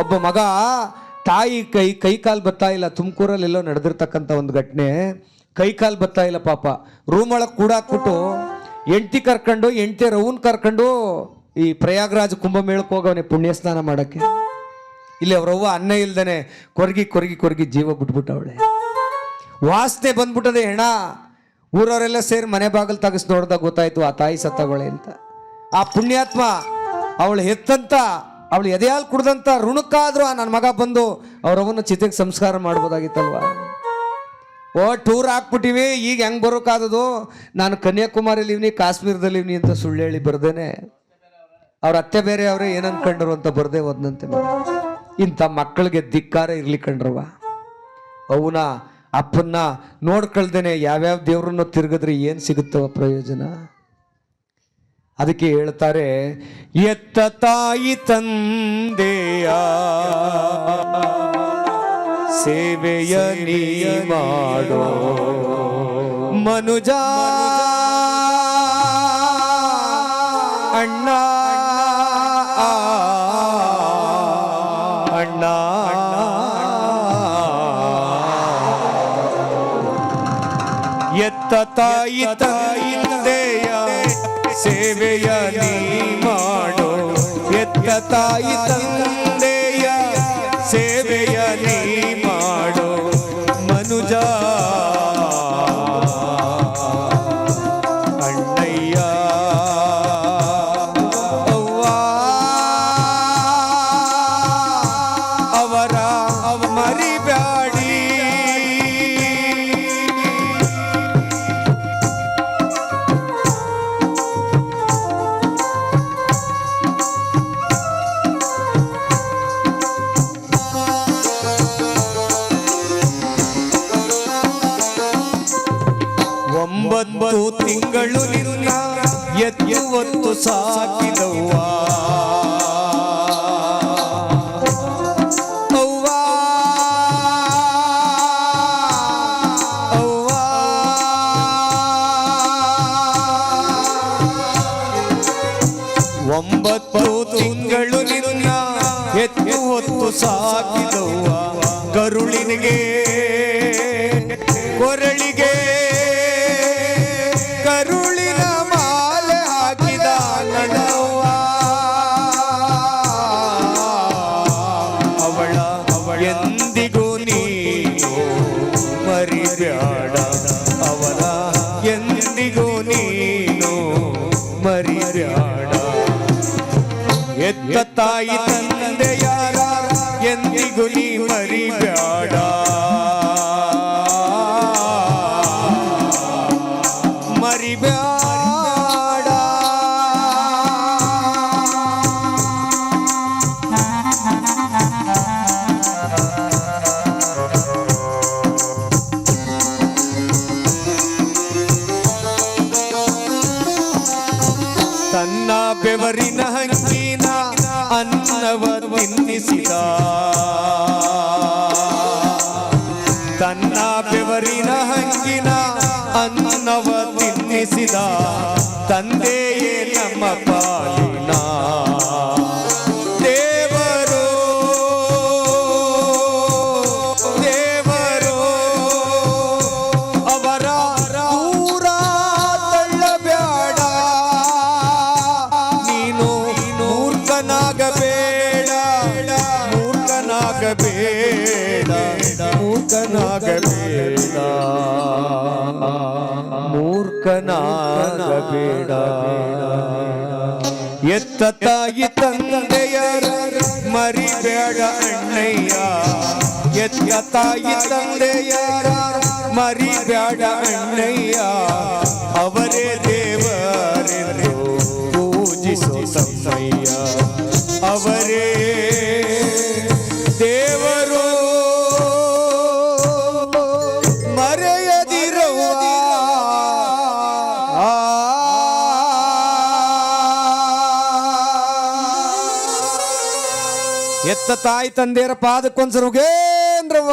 ಒಬ್ಬ ಮಗ ತಾಯಿ ಕೈ ಕೈ ಕಾಲು ಬರ್ತಾ ಇಲ್ಲ. ತುಮಕೂರಲ್ಲಿ ಎಲ್ಲೋ ನಡೆದಿರ್ತಕ್ಕಂಥ ಒಂದು ಘಟನೆ. ಕೈ ಕಾಲು ಬರ್ತಾ ಇಲ್ಲ ಪಾಪ. ರೂಮ್ ಒಳಗೆ ಕೂಡಾಕ್ಬಿಟ್ಟು ಎಂಟಿ ಕರ್ಕೊಂಡು ಎಂಟಿ ರೌನ್ ಕರ್ಕೊಂಡು ಈ ಪ್ರಯಾಗ್ರಾಜ್ ಕುಂಭಮೇಳಕ್ಕೆ ಹೋಗವನೆ ಪುಣ್ಯ ಸ್ನಾನ ಮಾಡೋಕ್ಕೆ. ಇಲ್ಲಿ ಅವ್ರವ್ವ ಅನ್ನ ಇಲ್ದೇನೆ ಕೊರಗಿ ಕೊರಗಿ ಕೊರಗಿ ಜೀವ ಬಿಟ್ಬಿಟ್ಟವಳೆ ವಾಸನೆ ಬಂದ್ಬಿಟ್ಟದೆ, ಹೆಣ, ಊರವರೆಲ್ಲ ಸೇರಿ ಮನೆ ಬಾಗಿಲು ತಗಸ್ ನೋಡ್ದಾಗ ಗೊತ್ತಾಯ್ತು ಆ ತಾಯಿ ಸತ್ತವಳೆ ಅಂತ. ಆ ಪುಣ್ಯಾತ್ಮ ಅವಳು ಹೆತ್ತಂತ ಅವಳು ಎದೆಯಾಲ್ ಕುಡ್ದಂತ ಋಣಕ್ಕಾದ್ರೂ ಆ ನನ್ನ ಮಗ ಬಂದು ಅವರವನ್ನ ಚಿತೆಗೆ ಸಂಸ್ಕಾರ ಮಾಡ್ಬೋದಾಗಿತ್ತಲ್ವಾ? ಓ ಟೂರ್ ಹಾಕ್ಬಿಟ್ಟಿವಿ, ಈಗ ಹೆಂಗ್ ಬರೋಕ್ಕಾದದು ನಾನು ಕನ್ಯಾಕುಮಾರಿಲಿ ಇವ್ನಿ, ಕಾಶ್ಮೀರದಲ್ಲಿ ಇವ್ನಿ ಅಂತ ಸುಳ್ಳು ಹೇಳಿ ಬರ್ದೇನೆ. ಅವ್ರ ಅತ್ತೆ ಬೇರೆ ಅವರೇ ಏನ್ ಅಂತ ಬರ್ದೇ ಹೋದ್ನಂತೆ ಮಗ. ಇಂಥ ಮಕ್ಕಳಿಗೆ ಧಿಕ್ಕಾರ ಇರ್ಲಿ ಕಂಡ್ರವ ಅವನ ಅಪ್ಪನ್ನ ನೋಡ್ಕೊಳ್ದೇನೆ ಯಾವ್ಯಾವ ದೇವ್ರನ್ನ ತಿರುಗಿದ್ರೆ ಏನ್ ಸಿಗುತ್ತವ ಪ್ರಯೋಜನ? ಅದಕ್ಕೆ ಹೇಳ್ತಾರೆ ಎತ್ತ ತಾಯಿ ತಂದೆಯ ಸೇವೆಯ ಮಾಡೋ ಮನುಜ ಅಣ್ಣ ಎತ್ತ ತಾಯಿ ತಾಯಿಂದೆಯ ಸೇವೆಯ ನೀ ಮಾಡೋ. ಎತ್ತ ತಾಯಿ ತಂದೆಯ ಒಂಬತ್ತು ತಿಂಗಳು ನಿನ್ನ ಎತ್ತುವತ್ತು ಸಾಕಿದವ್ವ. ಅವ್ವ. ಅವ್ವ. ಒಂಬತ್ತು ತಿಂಗಳು ನಿನ್ನ ಎತ್ತು ಹೊತ್ತು ಸಾಕಿದವ್ವ ಕರುಳಿನಿಗೆ ಮರಿಬ್ಯಾಡ ಎತ್ತ ತಾಯಿ ತಂದೆ ಹಂಗಿನ ಅನ್ನವ ತಿನ್ನಿಸಿದ ತನ್ನ ಬೆವರಿನ ಹಂಗಿನ ಅನ್ನವ ತಿನ್ನಿಸಿದ ತಂದೆಯೇ ನಮ್ಮ ಪಾಲಿನ ಮೂರ್ಖನಾಗಬೇಡ ಎತ್ತ ತಾಯಿ ತಂದೆಯರ ಮರಿಬೇಡ ಅಣ್ಣಯ್ಯ. ಎತ್ತ ತಾಯಿ ತಂದೆಯರ ಮರಿಬೇಡ ಅಣ್ಣಯ್ಯ. ಅವರೇ ಎತ್ತ ತಾಯಿ ತಂದೆಯರ ಪಾದಕ್ಕೊಂದ್ಸರುಗೇಂದ್ರವ್ವ